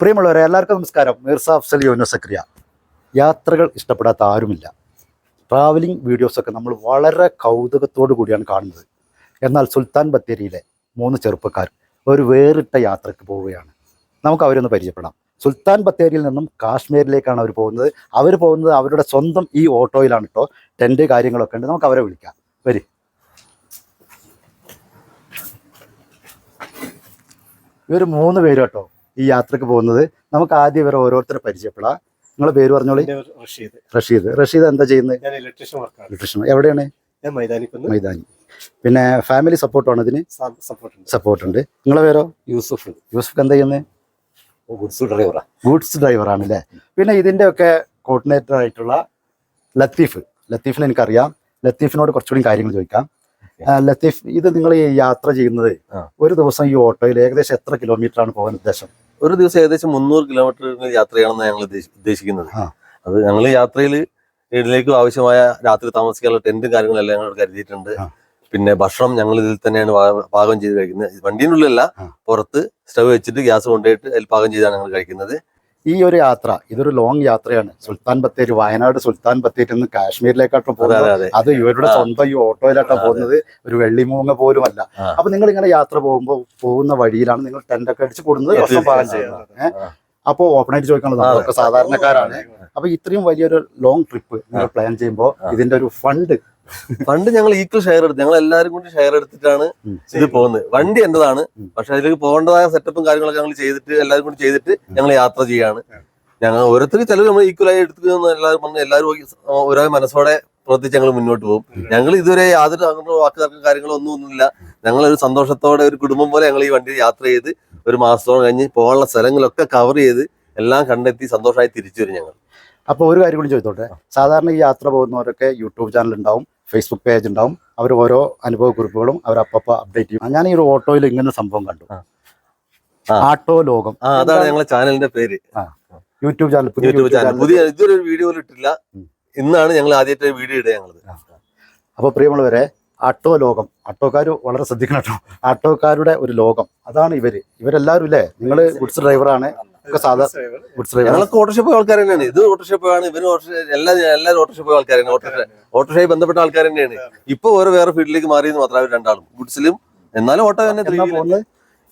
പ്രിയമുള്ളവരെ എല്ലാവർക്കും നമസ്കാരം. മിർസാഫ് അഫ്സൽ യൂനസ് സക്രിയ യാത്രകൾ ഇഷ്ടപ്പെടാത്ത ആരുമില്ല. ട്രാവലിംഗ് വീഡിയോസൊക്കെ നമ്മൾ വളരെ കൗതുകത്തോടു കൂടിയാണ് കാണുന്നത്. എന്നാൽ സുൽത്താൻ ബത്തേരിയിലെ മൂന്ന് ചെറുപ്പക്കാർ ഒരു വേറിട്ട യാത്രയ്ക്ക് പോവുകയാണ്. നമുക്ക് അവരൊന്ന് പരിചയപ്പെടാം. സുൽത്താൻ ബത്തേരിയിൽ നിന്നും കാശ്മീരിലേക്കാണ് അവർ പോകുന്നത്. അവർ പോകുന്നത് അവരുടെ സ്വന്തം ഈ ഓട്ടോയിലാണ് കേട്ടോ ടെന്റ് കാര്യങ്ങളൊക്കെ ഉണ്ട്. നമുക്ക് അവരെ വിളിക്കാം. വരി. ഇവർ മൂന്ന് പേര് കേട്ടോ ഈ യാത്രയ്ക്ക് പോകുന്നത്. നമുക്ക് ആദ്യം ഇവരെ ഓരോരുത്തരെ പരിചയപ്പെടാം. നിങ്ങളെ പേര് പറഞ്ഞോളി. റഷീദ്. റഷീദ്. റഷീദ് എന്താ ചെയ്യുന്നത്? ഇലക്ട്രീഷ്യൻ എവിടെയാണ്? മൈതാനി. പിന്നെ ഫാമിലി സപ്പോർട്ടാണ് ഇതിന്? സപ്പോർട്ട് ഉണ്ട്. നിങ്ങളെ പേരോ? യൂസുഫ് യൂസുഫ് എന്താ ചെയ്യുന്നത് ഗുഡ്സ് ഡ്രൈവറാണ് ഗുഡ്സ് ഡ്രൈവറാണ് അല്ലേ? പിന്നെ ഇതിന്റെ ഒക്കെ കോർഡിനേറ്റർ ആയിട്ടുള്ള ലത്തീഫ്. ലത്തീഫിനെ എനിക്കറിയാം. ലത്തീഫിനോട് കുറച്ചുകൂടി കാര്യങ്ങൾ ചോദിക്കാം. ലത്തീഫ് ഇത് നിങ്ങൾ യാത്ര ചെയ്യുന്നത് ഒരു ദിവസം ഈ ഓട്ടോയിൽ ഏകദേശം എത്ര കിലോമീറ്റർ ആണ് പോകാൻ ഉദ്ദേശം? ഒരു ദിവസം ഏകദേശം മുന്നൂറ് കിലോമീറ്റർ യാത്ര ചെയ്യണമെന്ന് ഞങ്ങൾ ഉദ്ദേശിക്കുന്നത്. അത് ഞങ്ങൾ യാത്രയിൽ വീട്ടിലേക്ക് ആവശ്യമായ രാത്രി താമസിക്കാനുള്ള ടെന്റും കാര്യങ്ങളെല്ലാം ഞങ്ങൾ കരുതിയിട്ടുണ്ട്. പിന്നെ ഭക്ഷണം ഞങ്ങൾ ഇതിൽ തന്നെയാണ് പാകം ചെയ്ത് കഴിക്കുന്നത്. വണ്ടീനുള്ളിലല്ല പുറത്ത് സ്റ്റവ് വെച്ചിട്ട് ഗ്യാസ് കൊണ്ടുപോയിട്ട് അതിൽ പാകം ചെയ്താണ് ഞങ്ങൾ കഴിക്കുന്നത്. ഈ ഒരു യാത്ര ഇതൊരു ലോങ് യാത്രയാണ്. സുൽത്താൻ ബത്തേരി വയനാട് സുൽത്താൻ ബത്തേരി നിന്ന് കാശ്മീരിലേക്കാട്ടോ പോകുന്നത്. അതെ. ഇവരുടെ. സ്വന്തം ഈ ഓട്ടോയിലാട്ടോ. പോകുന്നത്. ഒരു വെള്ളിമൂങ്ങ പോലും അല്ല. അപ്പൊ നിങ്ങൾ ഇങ്ങനെ യാത്ര പോകുമ്പോൾ പോകുന്ന വഴിയിലാണ് നിങ്ങൾ ടെന്റ് ഒക്കെ അടിച്ച് കൂടുന്നത്. ഭക്ഷണം പാകം ചെയ്യുന്നത് അതെ. ഓപ്പണായിട്ട് ഓപ്പൺ ആയിട്ട് ചോദിക്കാനുള്ളത്. നമ്മളൊക്കെ സാധാരണക്കാരാണ്. അപ്പൊ ഇത്രയും വലിയൊരു ലോങ് ട്രിപ്പ് നിങ്ങൾ പ്ലാൻ ചെയ്യുമ്പോൾ. ഇതിന്റെ ഒരു ഫണ്ട് ഫണ്ട് ഞങ്ങൾ ഈക്വൽ ഷെയർ എടുത്ത്. ഞങ്ങൾ എല്ലാവരും കൂടി ഷെയർ എടുത്തിട്ടാണ് ഇത് പോകുന്നത്. വണ്ടി എന്റേതാണ്. പക്ഷെ അതിലേക്ക് പോകേണ്ടതായ സെറ്റപ്പും കാര്യങ്ങളൊക്കെ ഞങ്ങൾ ചെയ്തിട്ട് എല്ലാവരും കൂടി ചെയ്തിട്ട് ഞങ്ങൾ യാത്ര ചെയ്യാണ്. ഞങ്ങൾ ഓരോരുത്തർക്ക് ചിലർ നമ്മൾ ഈക്വലായി എടുക്കുന്ന എല്ലാവരും പറഞ്ഞ് എല്ലാവരും ഓരോ മനസ്സോടെ പ്രവർത്തിച്ച് ഞങ്ങൾ മുന്നോട്ട് പോകും. ഞങ്ങൾ ഇതുവരെ യാതൊരു അങ്ങനെ വാക്കുതർക്കം കാര്യങ്ങളോ ഒന്നും ഒന്നുമില്ല. ഞങ്ങൾ ഒരു സന്തോഷത്തോടെ ഒരു കുടുംബം പോലെ ഞങ്ങൾ ഈ വണ്ടി യാത്ര ചെയ്ത് ഒരു മാസത്തോളം കഴിഞ്ഞ് പോകാനുള്ള സ്ഥലങ്ങളൊക്കെ കവർ ചെയ്ത് എല്ലാം കണ്ടെത്തി സന്തോഷമായി തിരിച്ചു വരും ഞങ്ങൾ. അപ്പോൾ ഒരു കാര്യം കൂടി ചോദിച്ചോട്ടെ? സാധാരണ ഈ യാത്ര പോകുന്നവരൊക്കെ യൂട്യൂബ് ചാനൽ ഉണ്ടാവും ഫേസ്ബുക്ക് പേജ് ഉണ്ടാവും. അവർ ഓരോ അനുഭവ കുറിപ്പുകളും അവർ അപ്പപ്പോ അപ്ഡേറ്റ് ചെയ്യും. ഞാൻ ഈ ഒരു ഓട്ടോയിൽ ഇങ്ങനെ സംഭവം കണ്ടു. ആട്ടോ ലോകം. അതാണ് ഞങ്ങളെ ചാനലിന്റെ പേര്. യൂട്യൂബ് ചാനൽ പുതിയ യൂട്യൂബ് ചാനൽ പുതിയ ഇതൊരു വീഡിയോ ഇട്ടില്ല. ഇന്നാണ് ഞങ്ങൾ ആദ്യത്തെ വീഡിയോ ഇടുക ഞങ്ങളത് അപ്പോൾ പ്രിയമുള്ളവരെ ആട്ടോ ലോകം. ആട്ടോക്കാർ വളരെ ശ്രദ്ധിക്കണം കേട്ടോ. ആട്ടോക്കാരുടെ ഒരു ലോകം. അതാണ് ഇവർ. ഇവരെല്ലാവരും ഇല്ലേ? നിങ്ങൾ ഗുഡ്സ് ഡ്രൈവറാണ്. ഒക്കെ സാധാരണ ഗുഡ്സ് ഡ്രൈവർ. ഞങ്ങളൊക്കെ ഓട്ടോറിക്ഷ പോയ ആൾക്കാർ തന്നെയാണ്. ഇത് ഓട്ടോറിക്ഷ പോയാണ് ഇവർ എല്ലാ എല്ലാവരും ഓട്ടോഷോപ്പ് തന്നെ ഓട്ടോറിക്ഷ ഓട്ടോറിക്ഷയിൽ ബന്ധപ്പെട്ട ആൾക്കാർ തന്നെയാണ്. ഇപ്പൊ ഓരോ വേറെ ഫീൽഡിലേക്ക് മാറിയെന്ന് മാത്രമേ രണ്ടാളും. ഗുഡ്സിലും എന്നാലും ഓട്ടോ തന്നെ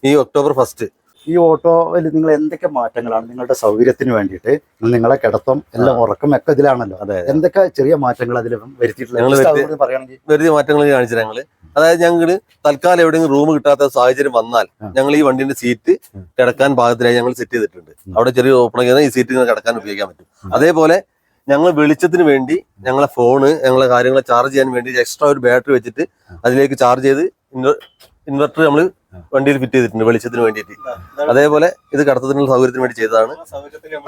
ഈ ഒക്ടോബർ ഫസ്റ്റ്. ഈ ഓട്ടോയിൽ നിങ്ങൾ എന്തൊക്കെ മാറ്റങ്ങളാണ് നിങ്ങളുടെ സൗകര്യത്തിന് വേണ്ടിയിട്ട്? നിങ്ങളെ കിടത്തം എല്ലാം ഉറക്കം ഒക്കെ ഇതിലാണല്ലോ. അതെ എന്തൊക്കെ ചെറിയ മാറ്റങ്ങൾ അതിൽ വരുത്തിയിട്ടുള്ള പറയുകയാണെങ്കിൽ. വെറുതെ മാറ്റങ്ങൾ കാണിച്ചു അതായത് ഞങ്ങൾ തൽക്കാലം എവിടെയെങ്കിലും റൂം കിട്ടാത്ത സാഹചര്യം വന്നാൽ ഞങ്ങൾ ഈ വണ്ടിന്റെ സീറ്റ് കിടക്കാൻ പാകത്തിനായി ഞങ്ങൾ സെറ്റ് ചെയ്തിട്ടുണ്ട്. അവിടെ ചെറിയ ഓപ്പൺ ചെയ്താൽ ഈ സീറ്റ് കിടക്കാൻ ഉപയോഗിക്കാൻ പറ്റും. അതേപോലെ ഞങ്ങൾ വെളിച്ചത്തിന് വേണ്ടി ഞങ്ങളെ ഫോണ് ഞങ്ങളെ കാര്യങ്ങളെ ചാർജ് ചെയ്യാൻ വേണ്ടി എക്സ്ട്രാ ഒരു ബാറ്ററി വെച്ചിട്ട് അതിലേക്ക് ചാർജ് ചെയ്ത് ഇൻവെർട്ടർ നമ്മൾ വണ്ടിയിൽ ഫിറ്റ് ചെയ്തിട്ടുണ്ട് വെളിച്ചത്തിന് വേണ്ടിയിട്ട്. അതേപോലെ ഇത് കടത്തത്തിനുള്ള സൗകര്യത്തിന് വേണ്ടി ചെയ്തതാണ്.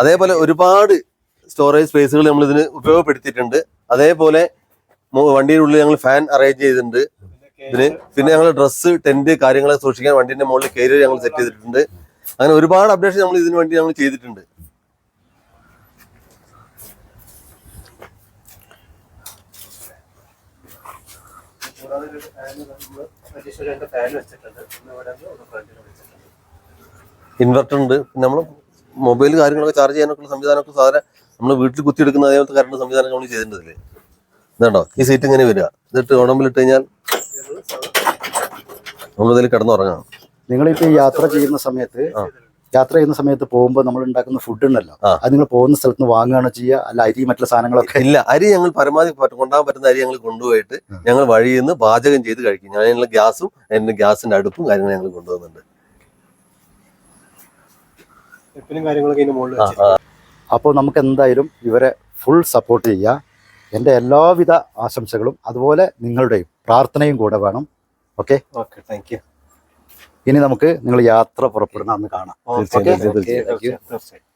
അതേപോലെ ഒരുപാട് സ്റ്റോറേജ് സ്പേസുകൾ നമ്മൾ ഇതിന് ഉപയോഗപ്പെടുത്തിയിട്ടുണ്ട്. അതേപോലെ വണ്ടിയുടെ ഉള്ളിൽ ഞങ്ങൾ ഫാൻ അറേഞ്ച് ചെയ്തിട്ടുണ്ട്. ഇതിന് പിന്നെ ഞങ്ങൾ ഡ്രസ്സ് ടെന്റ് കാര്യങ്ങളെ സൂക്ഷിക്കാൻ വണ്ടിന്റെ മുകളിൽ കയറി ഞങ്ങൾ സെറ്റ് ചെയ്തിട്ടുണ്ട്. അങ്ങനെ ഒരുപാട് അപ്ഡേഷൻ നമ്മൾ ഇതിനു വേണ്ടി ഞങ്ങൾ ചെയ്തിട്ടുണ്ട്. ഇൻവെർട്ടർ ഉണ്ട്. പിന്നെ നമ്മൾ മൊബൈൽ കാര്യങ്ങളൊക്കെ ചാർജ് ചെയ്യാനൊക്കെ സംവിധാനമൊക്കെ സാധാരണ നമ്മൾ വീട്ടിൽ കുത്തിയെടുക്കുന്ന അതേപോലത്തെ കറണ്ട് സംവിധാനം നമ്മൾ ചെയ്തിട്ടുണ്ടല്ലേ? ഇതുണ്ടോ? ഈ സീറ്റ് ഇങ്ങനെ വരിക? ഇതിട്ട് ഉടമ്പിലിട്ട് കഴിഞ്ഞാൽ നമ്മളിതിൽ കിടന്നുറങ്ങാം നിങ്ങളിപ്പോ ഈ യാത്ര ചെയ്യുന്ന സമയത്ത് ആ. യാത്ര ചെയ്യുന്ന സമയത്ത് പോകുമ്പോൾ നമ്മൾ ഉണ്ടാക്കുന്ന ഫുഡ് ഉണ്ടല്ലോ. അത് നിങ്ങൾ പോകുന്ന സ്ഥലത്ത് നിന്ന് വാങ്ങുകയാണോ ചെയ്യുക? അല്ല അരി മറ്റുള്ള സാധനങ്ങളൊക്കെ? ഇല്ല അരി ഞങ്ങൾ പരമാവധി കൊണ്ടാൻ പറ്റുന്ന അരി ഞങ്ങൾ കൊണ്ടുപോയിട്ട് ഞങ്ങൾ വഴിയിൽ നിന്ന് പാചകം ചെയ്ത് കഴിക്കും. ഞാൻ ഞങ്ങൾ ഗ്യാസും അതിന്റെ ഗ്യാസിന്റെ അടുപ്പും കാര്യങ്ങളും ഞങ്ങൾ കൊണ്ടുപോകുന്നുണ്ട്. അപ്പോൾ നമുക്ക് എന്തായാലും ഇവരെ ഫുൾ സപ്പോർട്ട് ചെയ്യുക. എന്റെ എല്ലാവിധ ആശംസകളും അതുപോലെ നിങ്ങളുടെയും പ്രാർത്ഥനയും കൂടെ വേണം. ഓക്കെ ഓക്കെ താങ്ക് യു ഇനി നമുക്ക് നിങ്ങൾ യാത്ര പുറപ്പെടുന്ന അന്ന് കാണാം. തീർച്ചയായും,